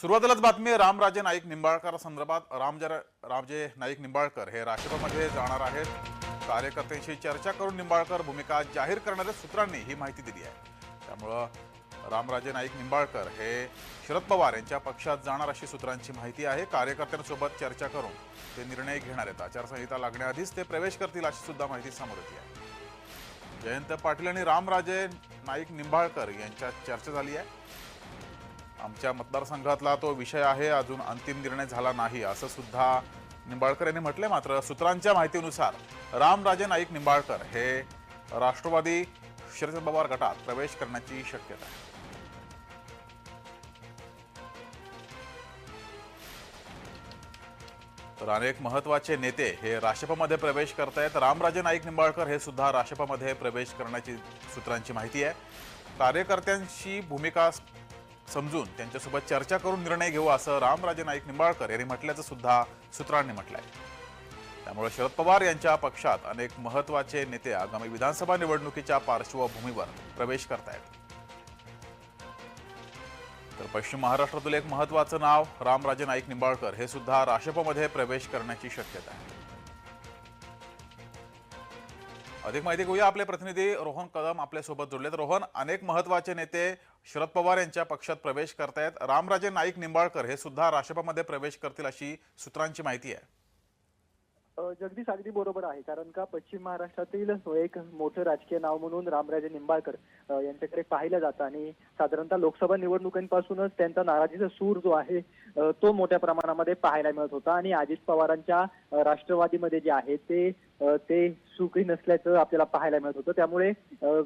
सुरुवातीलाच बातमी रामराजे नाईक निंबाळकर संदर्भात. रामजे रामजे नाईक निंबाळकर हे राष्ट्रपतीमध्ये जाणार आहेत. कार्यकर्त्यांशी चर्चा करून निंबाळकर भूमिका जाहीर करणाऱ्या सूत्रांनी ही माहिती दिली आहे. त्यामुळं रामराजे नाईक निंबाळकर हे शरद पवार यांच्या पक्षात जाणार अशी सूत्रांची माहिती आहे. कार्यकर्त्यांसोबत चर्चा करून ते निर्णय घेणार आहेत. आचारसंहिता लागण्याआधीच ते प्रवेश करतील अशी सुद्धा माहिती समोर येते आहे. जयंत पाटील आणि रामराजे नाईक निंबाळकर यांच्यात चर्चा झाली आहे. आमच्या मतदारसंघातला तो विषय आहे अजून अंतिम निर्णय झाला नाही असं सुद्धा निंबाळकर यांनी म्हटले मात्र सूत्रांच्या माहितीनुसार रामराजे नाईक निंबाळकर हे राष्ट्रवादी शरद पवार गटात प्रवेश करण्याची शक्यता आहे. तर अनेक महत्त्वाचे नेते हे राशपमध्ये प्रवेश करतायत. रामराजे नाईक निंबाळकर हे सुद्धा राशपमध्ये प्रवेश करण्याची सूत्रांची माहिती आहे. कार्यकर्त्यांशी भूमिका समजून त्यांच्यासोबत चर्चा करून निर्णय घेऊ असं रामराजे नाईक निंबाळकर यांनी म्हटल्याचं सुद्धा सूत्रांनी म्हटलंय. त्यामुळे शरद पवार यांच्या पक्षात अनेक महत्त्वाचे नेते आगामी विधानसभा निवडणुकीच्या पार्श्वभूमीवर प्रवेश करतायत. तर पश्चिम महाराष्ट्रातील एक महत्वाचं नाव रामराजे नाईक निंबाळकर हे सुद्धा राशपमध्ये प्रवेश करण्याची शक्यता आहे. अधिक माहिती घेऊया. आपले प्रतिनिधी रोहन कदम आपल्यासोबत रोहन अनेक महत्त्वाचे नेते शरद पवार यांच्या पक्षात प्रवेश करतायत. रामराजे नाईक निंबाळकर हे सुद्धा राष्ट्रपमध्ये प्रवेश करतील अशी सूत्रांची माहिती आहे. जगदीश अगदी बरोबर आहे. कारण का पश्चिम महाराष्ट्रातील एक मोठं राजकीय नाव म्हणून रामराजे निंबाळकर यांच्याकडे पाहिलं जातं. आणि साधारणतः लोकसभा निवडणुकांपासूनच त्यांचा नाराजीचा सूर जो आहे तो मोठ्या प्रमाणामध्ये पाहायला मिळत होता. आणि अजित पवारांच्या राष्ट्रवादीमध्ये जे आहे ते ते सुखी नसल्याचं आपल्याला पाहायला मिळत होतं. त्यामुळे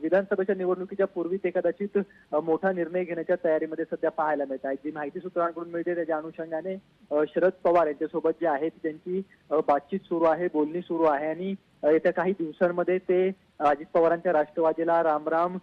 विधानसभेच्या निवडणुकीच्या पूर्वी ते कदाचित मोठा निर्णय घेण्याच्या तयारीमध्ये सध्या पाहायला मिळत आहे. जी माहिती सूत्रांकडून मिळते त्याच्या अनुषंगाने शरद पवार यांच्यासोबत जे आहेत त्यांची बातचीत सुरू आहे बोलणी सुरू आहे आणि येत्या काही दिवसांमध्ये ते अजित पवारांच्या राष्ट्रवादीला रामराम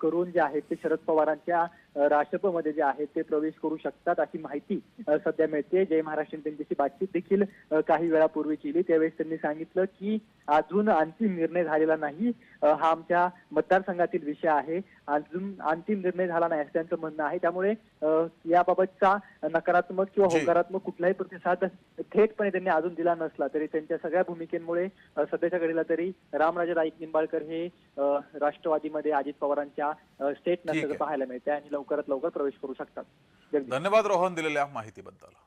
करून जे आहे ते शरद पवारांच्या राष्ट्रपमध्ये जे आहे ते प्रवेश करू शकतात अशी माहिती सध्या मिळते. जय महाराष्ट्र त्यांच्याशी बातचीत देखील काही वेळापूर्वी केली. त्यावेळेस त्यांनी सांगितलं की अजून अंतिम निर्णय झालेला नाही. हा आमच्या मतदारसंघातील विषय आहे. अजून अंतिम निर्णय झाला नाही असं त्यांचं म्हणणं आहे. त्यामुळे याबाबतचा नकारात्मक किंवा. होकारात्मक कुठलाही प्रतिसाद थेटपणे त्यांनी अजून दिला नसला तरी त्यांच्या सगळ्या भूमिकेमुळे सध्याच्या घडीला तरी रामराजे नाईक निंबाळकर हे अ, राष्ट्रवादीमध्ये अजित पवारांच्या स्टेट. नसल्याचं पाहायला मिळते आणि लवकरात लवकर प्रवेश करू शकतात. धन्यवाद रोहन दिलेल्या माहितीबद्दल